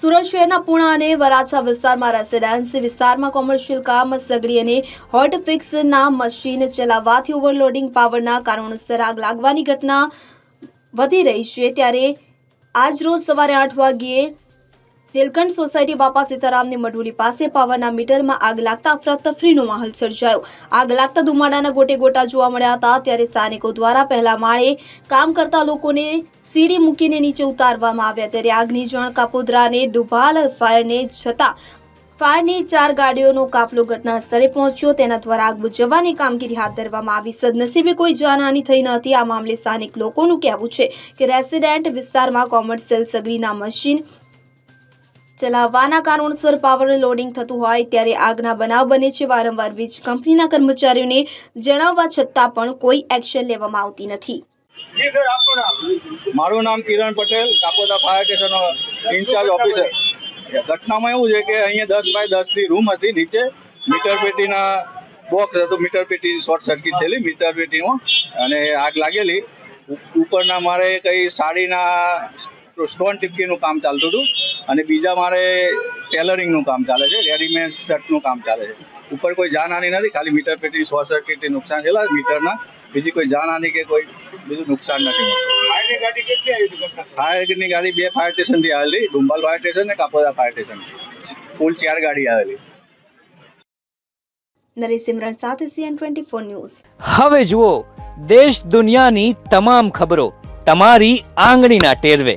સુરત શહેરના પુણા અને વરાછા વિસ્તારમાં રેસિડેન્સી વિસ્તારમાં કોમર્શિયલ કામ સગડી અને હોટ ફિક્સના મશીન ચલાવવાથી ઓવરલોડિંગ પાવરના કારણોસર આગ લાગવાની ઘટના વધી રહી છે. ત્યારે આજ રોજ સવારે આઠ વાગ્યે નીલકંઠ સોસાયટી બાપા સીતારામની મઢુલી પાસે પાવરના મીટરમાં આગ લાગતા અફરાતફરીનો માહોલ સર્જાયો. આગ લાગતા ધુમાડાના ગોટે ગોટા જોવા મળ્યા હતા. ત્યારે સ્થાનિકો દ્વારા પહેલા માળે કામ કરતા લોકોને સીડી મૂકીને નીચે ઉતારવામાં આવ્યા ત્યારે આગની જાણ કાપોદરાને ડુભાલ ફાયરને છતાં ફાયરની ચાર ગાડીઓનો કાફલો ઘટના સ્થળે પહોંચ્યો. તેના દ્વારા આગ બુજવવાની કામગીરી હાથ ધરવામાં આવી. સદનસીબે કોઈ જાનહાની થઈ ન હતી. આ મામલે સ્થાનિક લોકોનું કહેવું છે કે રેસિડેન્ટ વિસ્તારમાં કોમર્શિયલ સગડીના મશીન ચલાવવાના કારણોસર પાવર લોડિંગ થતું હોય ત્યારે આગના બનાવ બને છે. વારંવાર વીજ કંપનીના કર્મચારીઓને જણાવવા છતાં પણ કોઈ એક્શન લેવામાં આવતી નથી. મારું નામ કિરણ પટેલ, કાપોદા ફાયર સ્ટેશનનો ઇન્ચાર્જ ઓફિસર. ઘટનામાં એવું છે કે અહીંયા દસ બાય દસની રૂમ હતી નીચે. મીટર પેટીના બોક્સ હતું, મીટર પેટી શોર્ટ સર્કિટ થયેલી, મીટર પેટીમાં. અને આગ લાગેલી. ઉપરના મારે કઈ સાડીના સ્ટોન ટીપકીનું કામ ચાલતું હતું. અને બીજા મારે ટેલરિંગનું કામ ચાલે છે રેડીમેડ શર્ટનું કામ ચાલે છે. ઉપર કોઈ જાનહાની નથી ખાલી મીટર પેટી શોર્ટ સર્કિટથી નુકસાન થયેલા મીટરના બીજી કોઈ જાનહાની કે કોઈ બીજું નુકસાન નથી. ફાયરની ગાડી કેટલી આવી હતી ઘટના ફાયરની ગાડી બે ફાયર સ્ટેશનથી આવેલી ડુંબાલ ફાયર સ્ટેશન ને કાપોદા ફાયર સ્ટેશન. કુલ ચાર ગાડી આવેલી. નરેશ સિમરન સાથે સીએન ટ્વેન્ટી ફોર ન્યૂઝ. હવે જુઓ દેશ દુનિયાની તમામ ખબરો તમારી આંગળીના ટેરવે.